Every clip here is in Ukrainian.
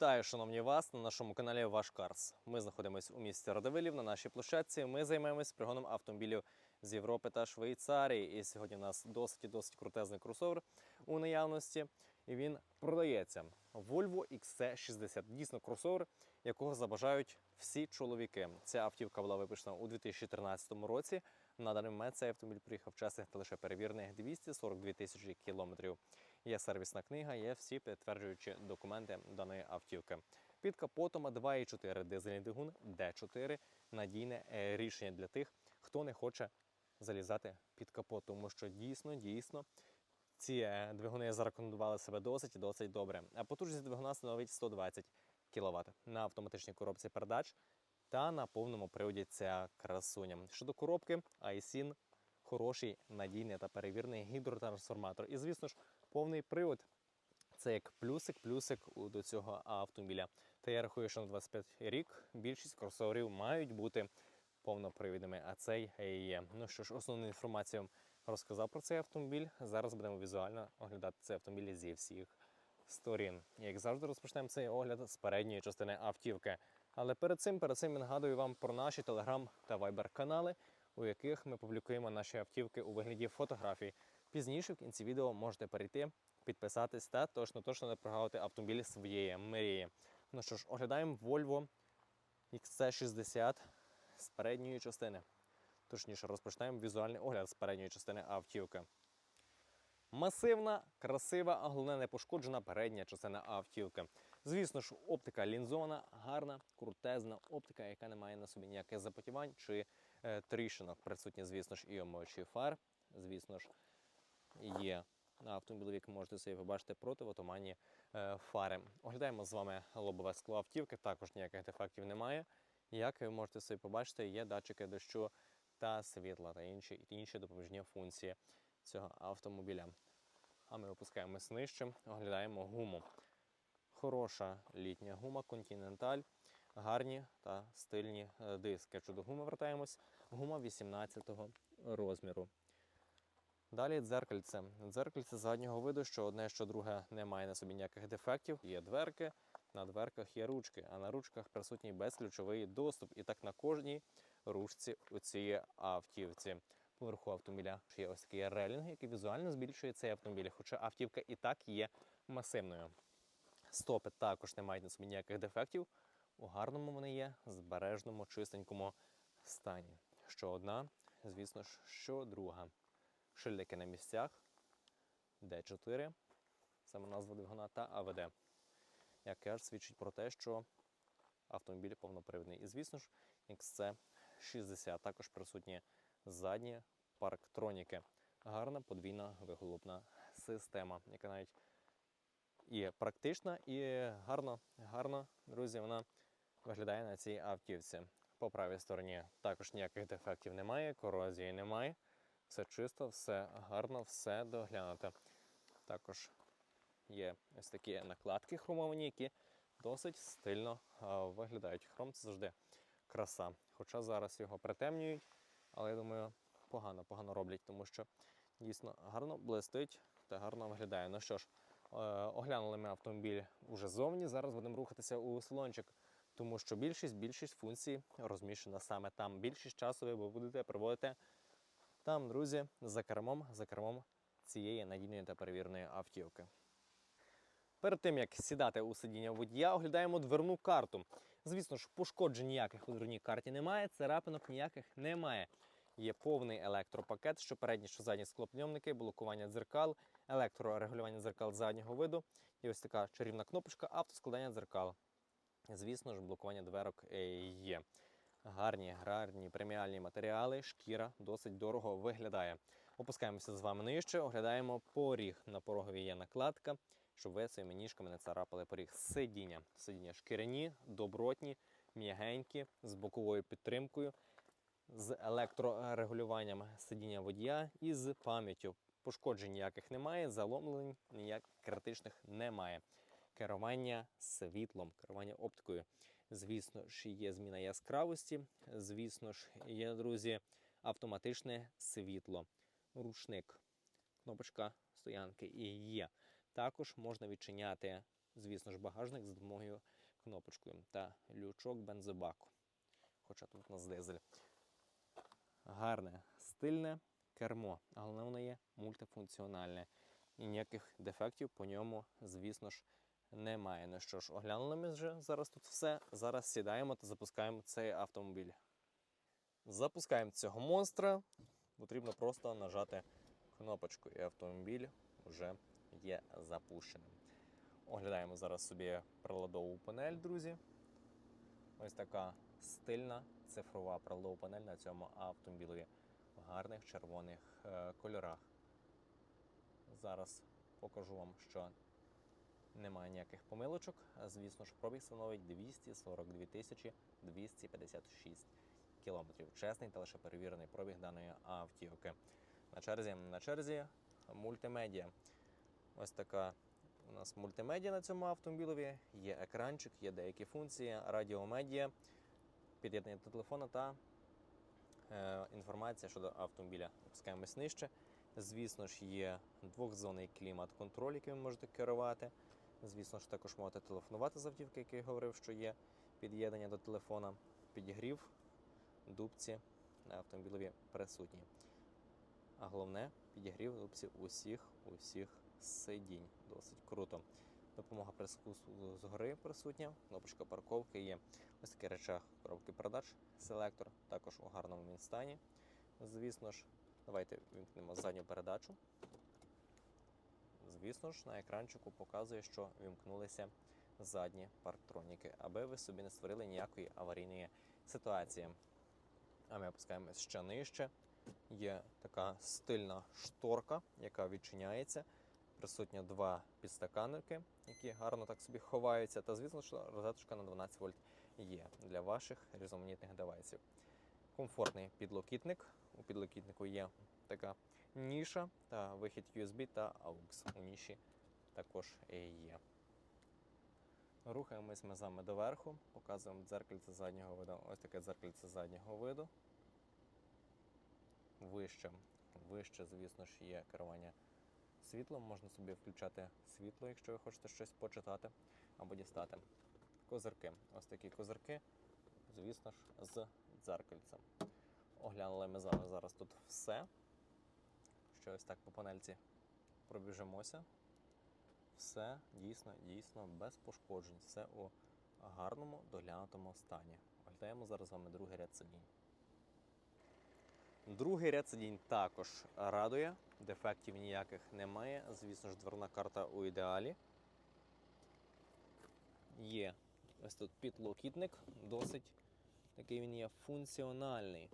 Вітаю, шановні вас, на нашому каналі Ваш Карс. Ми знаходимося у місті Радивилів на нашій площадці. Ми займаємось пригоном автомобілів з Європи та Швейцарії. І сьогодні у нас досить досить крутезний кросовер у наявності. І він продається. Volvo XC60. Дійсно кросовер, якого забажають всі чоловіки. Ця автівка була випущена у 2013 році. На даний момент цей автомобіль приїхав часних та лише перевірених 242 тисячі кілометрів. Є сервісна книга, є всі підтверджуючі документи даної автівки. Під капотом 2,4 дизельний двигун D4 надійне е, рішення для тих, хто не хоче залізати під капот, тому що дійсно, дійсно ці е, двигуни зарекомендували себе досить досить добре. А потужність двигуна становить 120 кВт на автоматичній коробці передач та на повному приводі ця красуня. Щодо коробки, iSIN хороший, надійний та перевірений гідротрансформатор. І, звісно ж, повний привод. Це як плюсик-плюсик до цього автомобіля. Та я рахую, що на 25 рік більшість кросоверів мають бути повнопривідними, а цей є. Ну що ж, основну інформацію розказав про цей автомобіль. Зараз будемо візуально оглядати цей автомобіль зі всіх сторін. Як завжди, розпочнемо цей огляд з передньої частини автівки. Але перед цим, перед цим я нагадую вам про наші телеграм та вайбер канали, у яких ми публікуємо наші автівки у вигляді фотографій. Пізніше в кінці відео можете перейти, підписатись та точно точно не прогавити автомобіль своєї мрії. Ну що ж, оглядаємо Volvo XC60 з передньої частини. Точніше, розпочнемо візуальний огляд з передньої частини автівки. Масивна, красива, а головне не пошкоджена передня частина автівки. Звісно ж, оптика лінзована, гарна, крутезна оптика, яка не має на собі ніяких запотівань чи е, тріщинок. Присутні, звісно ж, і омивачі фар. Звісно ж, є на автомобілі, як можете собі побачити, противотуманні е, фари. Оглядаємо з вами лобове скло автівки, також ніяких дефектів немає. Як ви можете собі побачити, є датчики дощу та світла та інші, інші допоміжні функції цього автомобіля. А ми опускаємось нижче, оглядаємо гуму. Хороша літня гума Continental, гарні та стильні е, диски. Щодо гуми вертаємось. Гума 18-го розміру. Далі дзеркальце. Дзеркальце заднього виду, що одне, що друге не має на собі ніяких дефектів. Є дверки, на дверках є ручки, а на ручках присутній безключовий доступ. І так на кожній ручці у цій автівці. Поверху автомобіля є ось такий релінг, який візуально збільшує цей автомобіль, хоча автівка і так є масивною. Стопи також не мають на собі ніяких дефектів. У гарному вони є, збережному, чистенькому стані. Що одна, звісно ж, що друга. Шильдики на місцях, Д4, саме назва двигуна та АВД, яке ж свідчить про те, що автомобіль повнопривідний. І, звісно ж, XC60 також присутні задні парктроніки. Гарна подвійна виголопна система, яка навіть і практична, і гарно, гарно, друзі, вона виглядає на цій автівці. По правій стороні також ніяких дефектів немає, корозії немає. Все чисто, все гарно, все доглянуто. Також є ось такі накладки хромовані, які досить стильно виглядають. Хром це завжди краса. Хоча зараз його притемнюють, але я думаю, погано, погано роблять, тому що дійсно гарно блистить та гарно виглядає. Ну що ж, е, оглянули ми автомобіль уже ззовні. Зараз будемо рухатися у салончик, тому що більшість, більшість функцій розміщена саме там. Більшість часу ви будете проводити там, друзі, за кермом, за кермом цієї надійної та перевіреної автівки. Перед тим як сідати у сидіння водія, оглядаємо дверну карту. Звісно ж, пошкоджень ніяких у дверній карті немає, царапинок ніяких немає. Є повний електропакет, що передні, що задні склопньомники, блокування дзеркал, електрорегулювання дзеркал заднього виду. І ось така чарівна кнопочка автоскладання дзеркал. Звісно ж, блокування дверок е, є. Гарні, гарні преміальні матеріали, шкіра досить дорого виглядає. Опускаємося з вами нижче, оглядаємо поріг. На порогові є накладка, щоб ви своїми ніжками не царапали поріг. Сидіння. Сидіння шкіряні, добротні, м'ягенькі, з боковою підтримкою, з електрорегулюванням сидіння водія і з пам'яттю. Пошкоджень ніяких немає, заломлень ніяких критичних немає. Керування світлом, керування оптикою. Звісно ж, є зміна яскравості. Звісно ж, є, друзі, автоматичне світло, рушник, кнопочка стоянки і є. Також можна відчиняти звісно ж, багажник з допомогою кнопочкою та лючок бензобаку. Хоча тут у нас дизель. Гарне, стильне кермо, а головне воно є мультифункціональне. І ніяких дефектів по ньому, звісно ж, немає. Ну що ж, оглянули ми вже зараз тут все. Зараз сідаємо та запускаємо цей автомобіль. Запускаємо цього монстра. Потрібно просто нажати кнопочку, і автомобіль вже є запущеним. Оглядаємо зараз собі приладову панель, друзі. Ось така стильна цифрова приладова панель на цьому автомобілі в гарних червоних е, кольорах. Зараз покажу вам, що немає ніяких помилочок. Звісно ж, пробіг становить 242 тисячі 256 кілометрів. Чесний та лише перевірений пробіг даної автівки. На черзі, на черзі мультимедіа. Ось така у нас мультимедіа на цьому автомобілеві. Є екранчик, є деякі функції, радіомедіа, під'єднання до телефона та е, інформація щодо автомобіля. Опускаємось нижче. Звісно ж, є двохзонний клімат-контроль, яким ви можете керувати. Звісно ж, також можете телефонувати з автівки, який говорив, що є під'єднання до телефона, підігрів, дубці на автомобілеві присутні. А головне, підігрів дубці усіх усіх сидінь. Досить круто. Допомога при спуску згори присутня, кнопочка парковки є. Ось такий речах коробки передач, селектор, також у гарному він стані. Звісно ж, давайте вімкнемо задню передачу. Звісно ж, на екранчику показує, що вімкнулися задні парктроніки, аби ви собі не створили ніякої аварійної ситуації. А ми опускаємось ще нижче. Є така стильна шторка, яка відчиняється. Присутня два підстаканники, які гарно так собі ховаються. Та звісно, що розеточка на 12 вольт є для ваших різноманітних девайсів. Комфортний підлокітник. У підлокітнику є така ніша та вихід USB та AUX. У ніші також є. Рухаємось ми з вами доверху, показуємо дзеркальце заднього виду. Ось таке дзеркальце заднього виду. Вище, вище, звісно ж, є керування світлом. Можна собі включати світло, якщо ви хочете щось почитати або дістати. Козирки. Ось такі козирки, звісно ж, з дзеркальцем. Оглянули ми з зараз тут все. Що ось так по панельці пробіжимося. Все дійсно, дійсно без пошкоджень. Все у гарному доглянутому стані. Оглядаємо зараз з вами другий ряд сидінь. Другий ряд сидінь також радує, дефектів ніяких немає. Звісно ж, дверна карта у ідеалі. Є ось тут підлокітник, досить такий він є функціональний.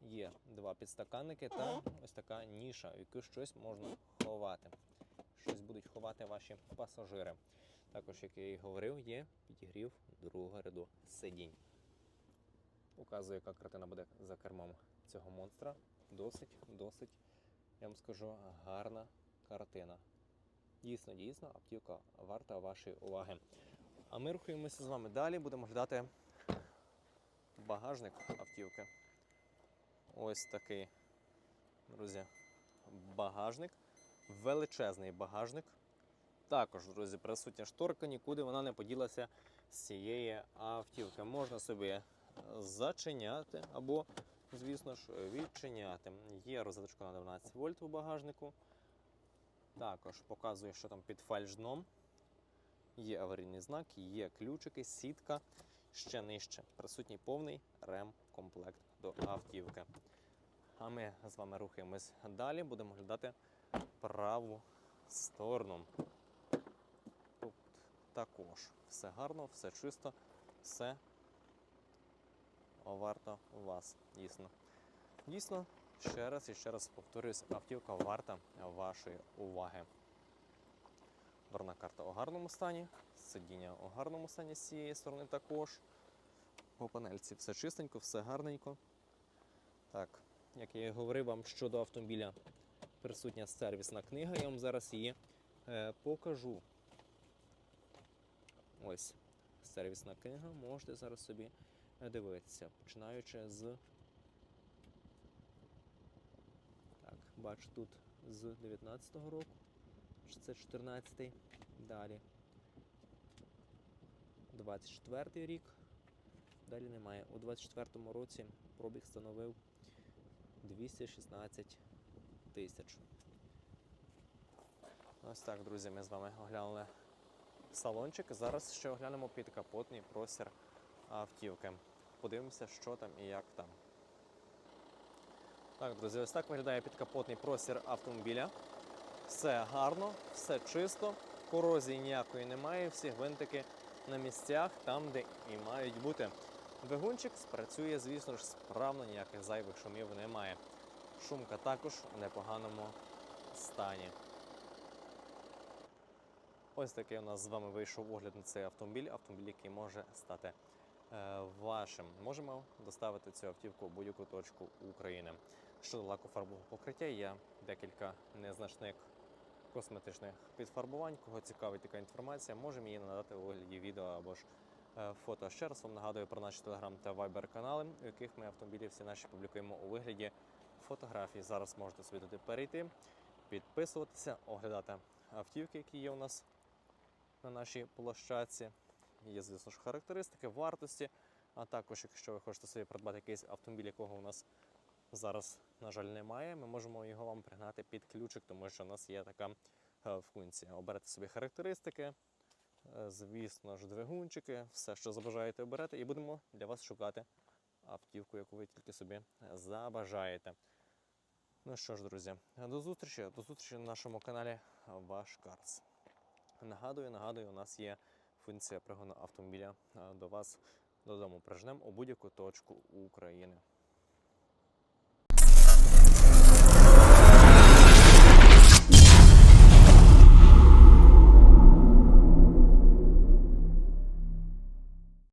Є два підстаканники та ось така ніша, в яку щось можна ховати. Щось будуть ховати ваші пасажири. Також, як я і говорив, є підігрів другого ряду сидінь. Показую, яка картина буде за кермом цього монстра. Досить, досить, я вам скажу, гарна картина. Дійсно, дійсно, автівка варта вашої уваги. А ми рухаємося з вами далі, будемо глядати багажник автівки. Ось такий, друзі, багажник. Величезний багажник. Також, друзі, присутня шторка, нікуди вона не поділася з цієї автівки. Можна собі зачиняти або, звісно ж, відчиняти. Є розеточка на 12 вольт у багажнику. Також показує, що там під фальшдном. Є аварійний знак, є ключики, сітка. Ще нижче. Присутній повний рем-комплект до автівки. А ми з вами рухаємось далі, будемо глядати праву сторону. Тут також все гарно, все чисто, все варто вас. Дійсно. Дійсно, ще раз і ще раз повторюсь, автівка варта вашої уваги. Дверна карта у гарному стані, сидіння у гарному стані з цієї сторони також. По панельці все чистенько, все гарненько. Так, як я і говорив вам щодо автомобіля, присутня сервісна книга, я вам зараз її е, покажу. Ось сервісна книга, можете зараз собі е, дивитися, починаючи з. Так, бачу тут з 19-го року, це 14-й. Далі. 24-й рік. Далі немає. У 24 році пробіг становив 216 тисяч. Ось так, друзі, ми з вами оглянули салончик. Зараз ще оглянемо підкапотний простір автівки. Подивимося, що там і як там. Так, друзі, ось так виглядає підкапотний простір автомобіля. Все гарно, все чисто, корозії ніякої немає, всі гвинтики на місцях, там, де і мають бути. Двигунчик спрацює, звісно ж, справно, ніяких зайвих шумів немає. Шумка також у непоганому стані. Ось такий у нас з вами вийшов огляд на цей автомобіль. Автомобіль, який може стати е, вашим. Можемо доставити цю автівку в будь-яку точку України. Щодо лакофарбового покриття, є декілька незначних косметичних підфарбувань. Кого цікавить така інформація, можемо її надати у вигляді відео або ж фото. Ще раз вам нагадую про наші телеграм та вайбер канали, у яких ми автомобілі всі наші публікуємо у вигляді фотографій. Зараз можете собі туди перейти, підписуватися, оглядати автівки, які є у нас на нашій площадці. Є, звісно ж, характеристики, вартості. А також, якщо ви хочете собі придбати якийсь автомобіль, якого у нас зараз, на жаль, немає, ми можемо його вам пригнати під ключик, тому що у нас є така е, функція. Оберете собі характеристики, е, звісно ж, двигунчики, все, що забажаєте, оберете, і будемо для вас шукати автівку, яку ви тільки собі забажаєте. Ну що ж, друзі, до зустрічі, до зустрічі на нашому каналі Ваш Карс. Нагадую, нагадую, у нас є функція пригону автомобіля е, до вас додому. Прижнемо у будь-яку точку України.